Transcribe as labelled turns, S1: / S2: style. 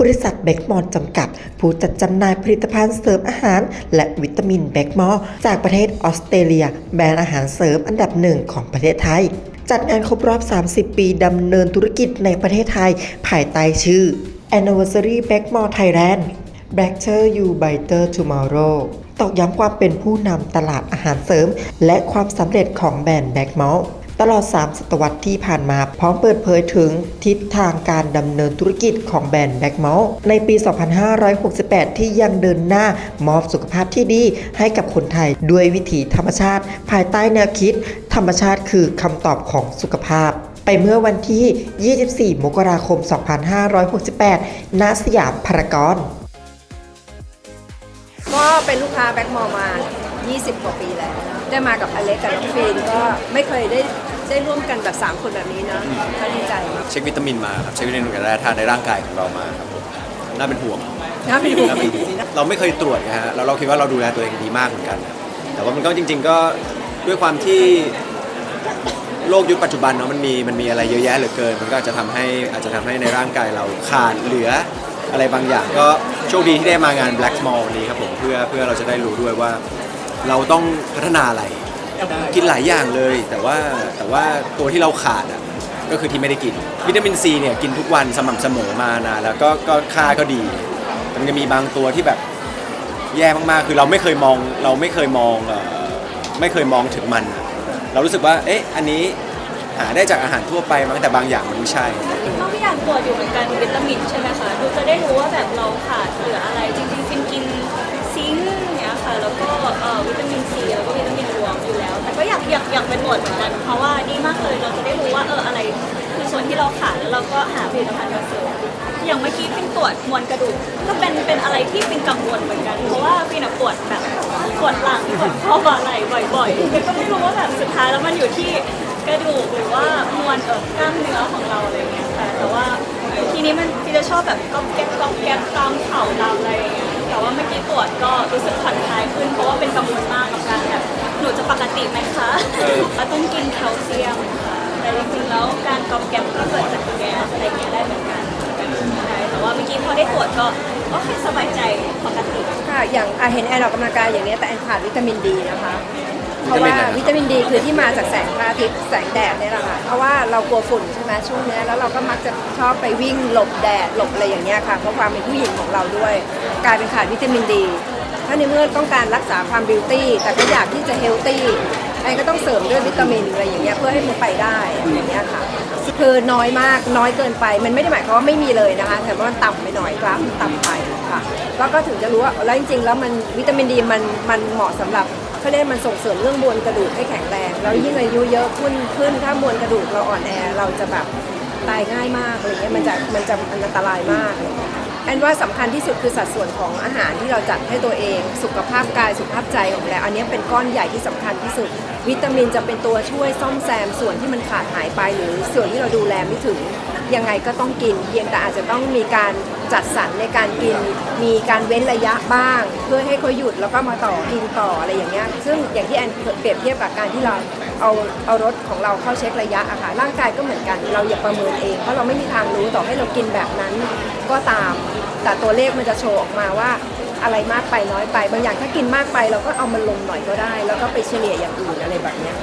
S1: บริษัทแบกมอลจำกัด ผู้จัดจำหน่ายผลิตภัณฑ์เสริมอาหาร และวิตามินแบกมอลจากประเทศออสเตรเลีย แบรนด์อาหารเสริมอันดับหนึ่งของประเทศไทย จัดงานครบรอบ 30 ปีดำเนินธุรกิจในประเทศไทย ภายใต้ชื่อ Anniversary b a c k m o r e Thailand b a c k e r You Better Tomorrow ตอกย้ำความเป็นผู้นำตลาดอาหารเสริม และความสำเร็จของแบรนด์ b a c k m o r e ตลอด 3 ศตวรรษที่ผ่านมา พร้อมเปิดเผยถึงทิศทางการดำเนินธุรกิจของแบรนด์ b a c k m o r e ในปี 2568 ที่ยังเดินหน้ามอบสุขภาพที่ดีให้กับคนไทยด้วยวิถีธรรมชาติ ภายใต้แนวคิด ธรรมชาติคือคำตอบของสุขภาพไปเมื่อวันที่ 24 มกราคม 2568 ณ สยามพารากอน
S2: ก็เป็นลูกค้าแบ็คมอมา 20 กว่าปีแล้ว ได้มากับอเล็กกับน้องฟีนก็ไม่เคยได้ ได้ร่วมกันแบบ 3 คนแบบนี้เนอะก็ดีใจมาก
S3: เช็ควิตามินมาครับเช็ควิตามินกับแร่ธาตุในร่างกายของเรามาครับผมน่าเป็นห่วง
S2: น่าเป็นห่วง
S3: น่าเป็นห่วงเราไม่เคยตรวจนะฮะแล้วเราคิดว่าเราดูแลตัวเองดีมากเหมือนกันนะแต่ว่ามันก็จริง ๆ ก็ด้วยความที่โลกยุคปัจจุบันเนาะมันมีมันมีอะไรเยอะแยะเหลือเกิน มันก็อาจจะทำให้อาจจะทำให้ในร่างกายเราขาดเหลืออะไรบางอย่างก็โชคดีที่ได้มางาน Black Small วันนี้ครับผมเพื่อเพื่อเราจะได้รู้ด้วยว่า เราต้องพัฒนาอะไร กินหลายอย่างเลย แต่ว่าแต่ว่าตัวที่เราขาดอะก็คือที่ไม่ได้กิน วิตามินซีเนี่ยกินทุกวันสม่ำเสมอมานานแล้วก็ก็ค่าก็ดีแต่มันจะมีบางตัวที่แบบแย่มากๆ คือเราไม่เคยมองเราไม่เคยมองเอ่อไม่เคยมองถึงมันอะเรารู้สึกว่า เอ๊ะ อันนี้หาได้จากอาหารทั่วไปมั้งแต่บางอย่างมันไม่ใช่
S4: ต้องพี่อยากตรวจอยู่เหมือนกันวิตามินใช่ไหมคะดูจะได้รู้ว่าแบบเราขาดเหลืออะไรจริงๆฟินกินซิงค์อย่างเนี้ยค่ะ แล้วก็เอ่อวิตามิน อยากอยากเป็นตรวจเหมือนกันเพราะว่าดีมากเลยเราจะได้รู้ว่าเอออะไร คือส่วนที่เราขาดแล้วเราก็หาผลิตภัณฑ์มาเสริมอย่างเมื่อกี้ฟินตรวจมวลกระดูกก็เป็นเป็นอะไรที่ฟินกังวลเหมือนกัน เพราะว่าฟินอะปวดแบบปวดหลังปวดข้อบ่าไหล่บ่อยๆก็ไม่รู้ว่าแบบสุดท้ายแล้วมันอยู่ที่กระดูกหรือว่ามวลเออกล้ามเนื้อของเราอะไรเงี้ยค่ะแต่ว่าทีนี้มันพี่จะชอบแบบก๊อบแก๊บก๊อบแก๊บตามเข่าตามอะไรอย่างเงี้ยแต่ว่าเมื่อกี้ตรวจก็รู้สึกผ่อนคลายขึ้นเพราะว่าเป็นกังวลมากกับการ หนูจะปกติไหมคะแล้วต้องกินแคลเซียมค่ะแต่จริงๆแล้วการก๊อบแก๊บก็เกิดจากแก๊สอะไรเงี้ยได้เหมือนกันใช่แต่ว่าเมื่อกี้พอได้ตรวจก็โอเคสบายใจปกติ
S2: ค่ะ อย่างอะเห็นแอนออกกำลังกายอย่างเนี้ยแต่แอนขาดวิตามินดีนะคะ เพ
S3: วิ
S2: ราะ
S3: ตามิน
S2: ว่า
S3: อะไรนะครับ
S2: วิตามินดีคือที่มาจากแสงพระอาทิตย์แสงแดดเนี่ยแหละค่ะ เพราะว่าเรากลัวฝุ่นใช่ไหมช่วงเนี้ยแล้วเราก็มักจะชอบไปวิ่งหลบแดดหลบอะไรอย่างเงี้ยค่ะ เพราะความเป็นผู้หญิงของเราด้วย กลายเป็นขาดวิตามินดี ถ้าในเมื่อต้องการรักษาความบิวตี้ แต่ก็อยากที่จะเฮลตี้แอนก็ต้องเสริมด้วยวิตามินอะไรอย่างเงี้ยเพื่อให้มันไปได้อย่างเงี้ยค่ะคือน้อยมากน้อยเกินไป มันไม่ได้หมายความว่าไม่มีเลยนะคะ แต่ว่ามันต่ำไปหน่อยกราฟมันต่ำไปค่ะแล้วก็ถึงจะรู้ว่าแล้วจริงๆ แล้วมันวิตามินดีมันมันเหมาะสำหรับเขาเรียกมันส่งเสริมเรื่องมวลกระดูกให้แข็งแรง แล้วยิ่งอายุเยอะขึ้นขึ้นถ้ามวลกระดูกเราอ่อนแอเราจะแบบตายง่ายมากอะไรเงี้ยมันจะมันจะอันตรายมากเงี้ยค่ะ แอนว่าสำคัญที่สุดคือสัดส่วนของอาหารที่เราจัดให้ตัวเอง สุขภาพกายสุขภาพใจของเราอันนี้เป็นก้อนใหญ่ที่สำคัญที่สุด วิตามินจะเป็นตัวช่วยซ่อมแซมส่วนที่มันขาดหายไปหรือส่วนที่เราดูแลไม่ถึงยังไงก็ต้องกิน เพียงแต่อาจจะต้องมีการจัดสรรในการกิน มีการเว้นระยะบ้าง เพื่อให้เขาหยุดแล้วก็มาต่อกินต่ออะไรอย่างเงี้ยซึ่งอย่างที่แอนเปรียบเทียบกับการที่เราเอาเอารถของเราเข้าเช็คระยะอะค่ะร่างกายก็เหมือนกัน เราอย่าประเมินเองเพราะเราไม่มีทางรู้ต่อให้เรากินแบบนั้นก็ตาม แต่ตัวเลขมันจะโชว์ออกมาว่าอะไรมากไปน้อยไป บางอย่างถ้ากินมากไปเราก็เอามันลงหน่อยก็ได้ แล้วก็ไปเฉลี่ยอย่างอื่นอะไรแบบเนี้ย